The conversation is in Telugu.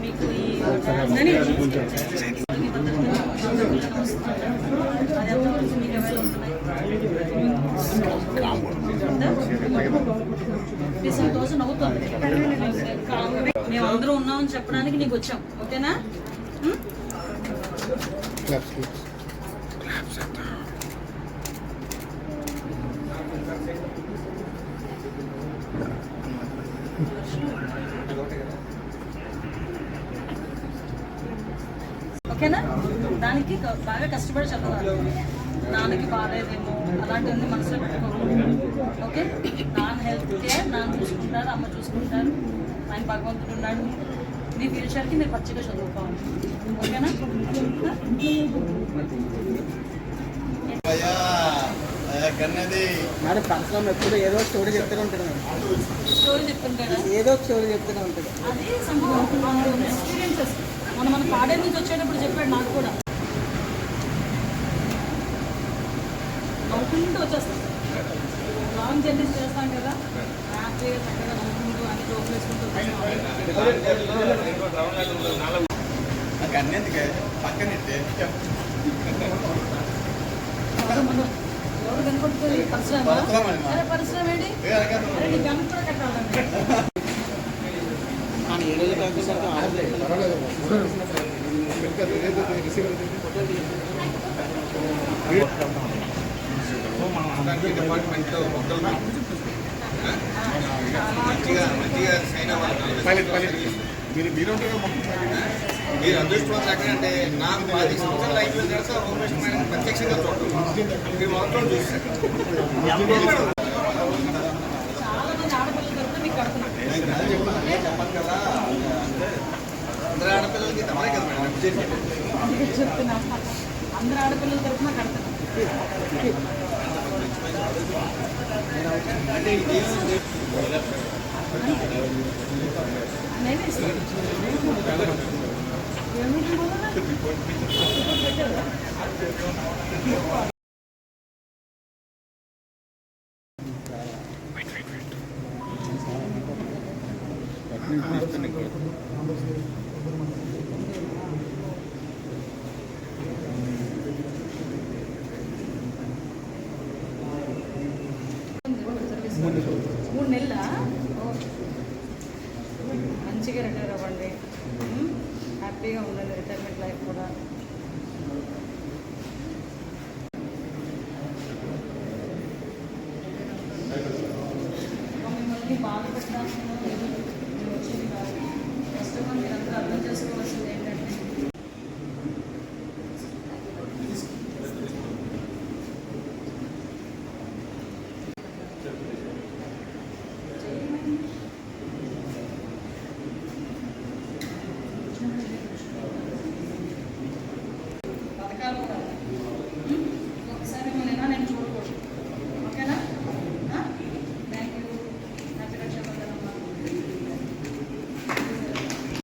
మీకు ఈ డిసెంబర్ థౌసండ్ అవుతుంది మేము అందరూ ఉన్నామని చెప్పడానికి నీకు వచ్చాం. ఓకేనా? ఉం? ఓకేనా? దానికి బాగా కష్టపడి చదవాలి. నాన్నకి బాగాలేదేమో అలాంటివన్నీ మనసులో పెట్టుకోకూడదు ఓకే? నాన్న హెల్త్ కేర్ నాన్న చూసుకుంటారు అమ్మ చూసుకుంటారు. ఆయన భగవంతుడు ఉన్నాడు. మీ ఫ్యూచర్కి మీరు పచ్చిగా చదువుకోవాలి. ఓకేనా? మేడం పరశురామ్ ఎప్పుడు ఏదో స్టోరీ చెప్తూనే ఉంటాడు మేడం. స్టోరీ చెప్తుంటాడా? ఏదో స్టోరీ చెప్తూనే ఉంటాడు. మన మన పాడే నుంచి వచ్చేటప్పుడు చెప్పాడు నాకు కూడా. నవ్వుకుంటూ వచ్చేస్తాం. లాంగ్ జర్నీస్ చేస్తాం కదా. హ్యాపీగా చక్కగా నవ్వుకుంటూ అన్ని జోకులు వేసుకుంటూ వచ్చేస్తాం. నాకు కనపడుతుంది పరిశ్రమ. అరే పరిశ్రమ ఏంటి. అరే నీ గన్ కూడా కట్టాలండి డిపార్ట్మెంట్ మంచిగా మంచిగా సైన్ అవ్వాలి మీరు మీరు మీరు అదృష్టవంతులు ఎక్కడంటే నాకు పది సంవత్సరాలు అయిపోయిన తర్వాత రూమేష్ మేడం ప్రత్యక్షంగా చూడటం. మీరు మాత్రం అందరూ ఆడపిల్లలకి తమరే కదా మేడం. చెప్తున్నా అందరు ఆడపిల్లల తరఫున కడుతున్నాను అంటే నేనే మూడు నెలల? మంచిగా రిటైర్ అవ్వండి. హ్యాపీగా ఉండండి రిటైర్మెంట్ లైఫ్ కూడా మిమ్మల్ని బాధ